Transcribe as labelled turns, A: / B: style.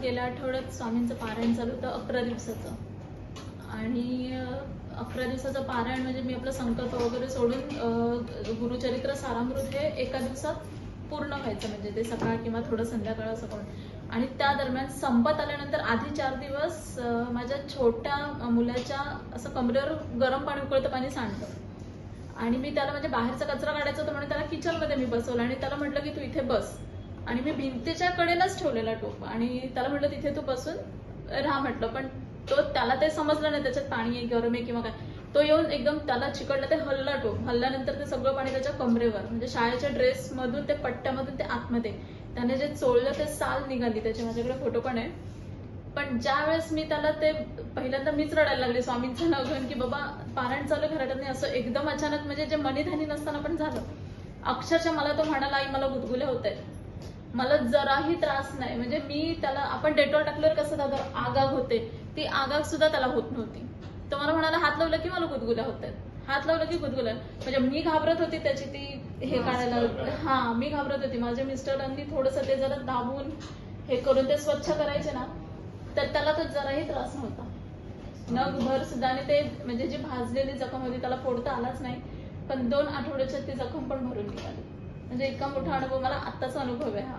A: गेल्या आठवड्यात स्वामींचं पारायण चालू होतं अकरा दिवसाचं. आणि अकरा दिवसाचं पारायण म्हणजे मी आपला संकल्प वगैरे सोडून गुरुचरित्र सारामृत हे एका दिवसात पूर्ण व्हायचं. म्हणजे ते सकाळ किंवा थोडं संध्याकाळ असं करून आणि त्या दरम्यान संपत आल्यानंतर आधी चार दिवस माझ्या छोट्या मुलाच्या असं कमरेवर गरम पाणी उकळतं पाणी सांडलं. आणि मी त्याला म्हणजे बाहेरचा कचरा काढायचा होता म्हणून त्याला किचनमध्ये मी बसवलं आणि त्याला म्हटलं की तू इथे बस. आणि मी भिंतीच्या कडेलाच ठेवलेला टोप. आणि त्याला म्हटलं तिथे तू बसून राहा म्हटलं. पण तो त्याला ते समजलं नाही त्याच्यात पाणी आहे गरम आहे किंवा काय. तो येऊन एकदम त्याला चिकटलं ते हल्ला टोप. हल्ल्यानंतर ते सगळं पाणी त्याच्या कमरेवर म्हणजे शाळेच्या ड्रेस मधून ते पट्ट्यामधून ते आतमध्ये. त्याने जे चोळलं ते साल निघाली. त्याचे माझ्याकडे फोटो पण आहे. पण ज्या वेळेस मी त्याला ते पहिल्यांदा मीच रडायला लागले स्वामींचं नाव घेऊन की बाबा पारायण चालू घरात. नाही असं एकदम अचानक म्हणजे जे मनीधानी नसताना पण झालं. अक्षरशः मला तो म्हणाला आई मला गुदगुले होत आहेत. मला जराही त्रास नाही. म्हणजे मी त्याला आपण डेटॉल टाकल्यावर कसं दादा आगाग होते. ती आगाग सुद्धा त्याला होत नव्हती. तो मला म्हणाला हात लावलं की मला गुदगुल्या होत आहेत हात लावलं की गुदगुल्या. म्हणजे मी घाबरत होती त्याची ती हे काढायला. हा मी घाबरत होती. माझ्या मिस्टरांनी थोडंसं ते जरा दाबून हे करून ते स्वच्छ करायचे ना तर त्याला तो जराही त्रास नव्हता. नग भर सुद्धा आणि ते म्हणजे जी भाजलेली जखम होती त्याला फोडता आलाच नाही. पण दोन आठवड्याच्यात ती जखम पण भरून निघाली म्हणजे इतका मोठा अनुभव मला आत्ताचा अनुभव आहे. हा.